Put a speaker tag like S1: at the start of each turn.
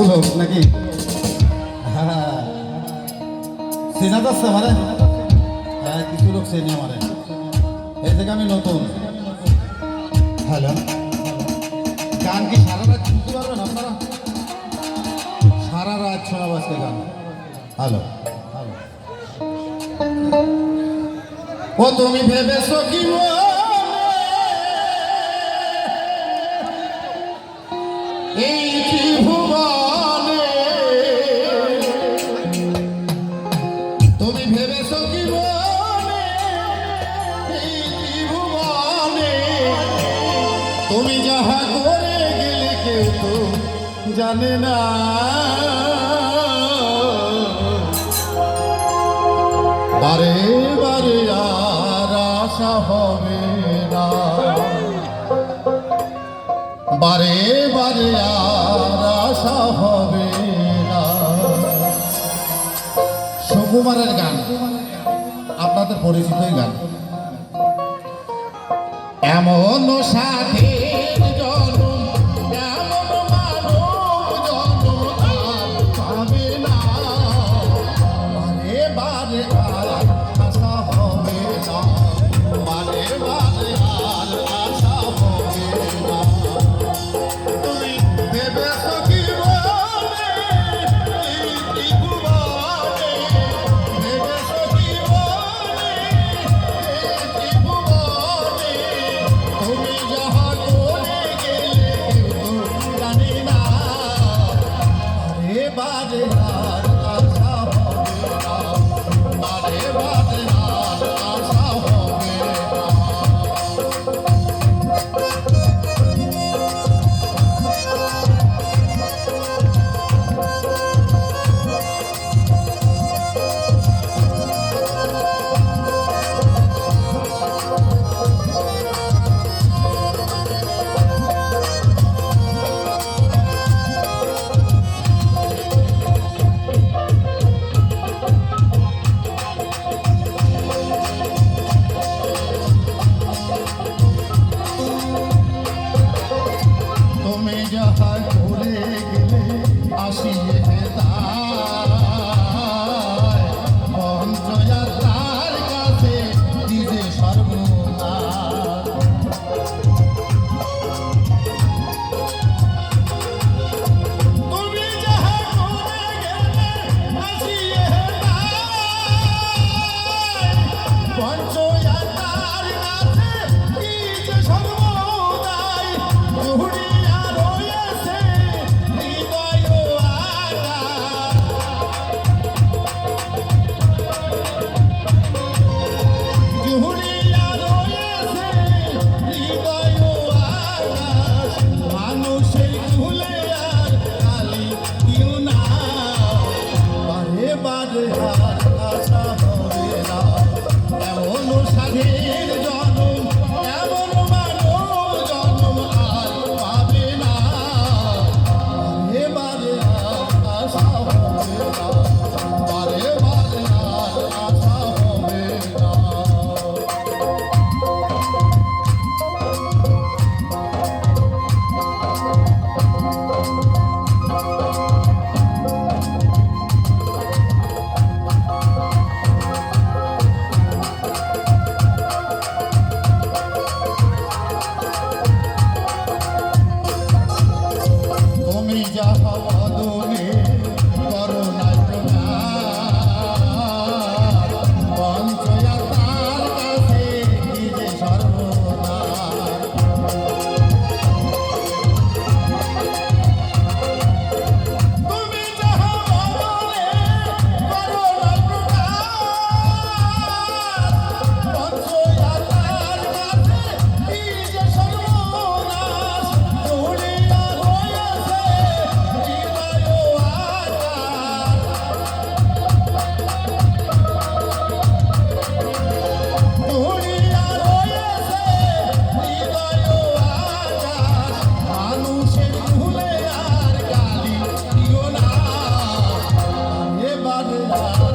S1: পুলক নাকি? হ্যাঁ কিছু লোক এই থেকে আমি নতুন। হ্যালো? গান কি সারা রাত শুনতে পারবেন আপনারা? সারা রাত গান। হ্যালো? হ্যালো ও, তুমি ভেবেছো কি এই কি ভুবন তুমি যাহা করে গেলে কেউ তো জানে না। বারে বারে আর আশা হবে না। বারে বারে আর আশা হবে না। সুকুমারের গান, আপনাদের পরিচিতই গান। এমন সাথী Yeah. love.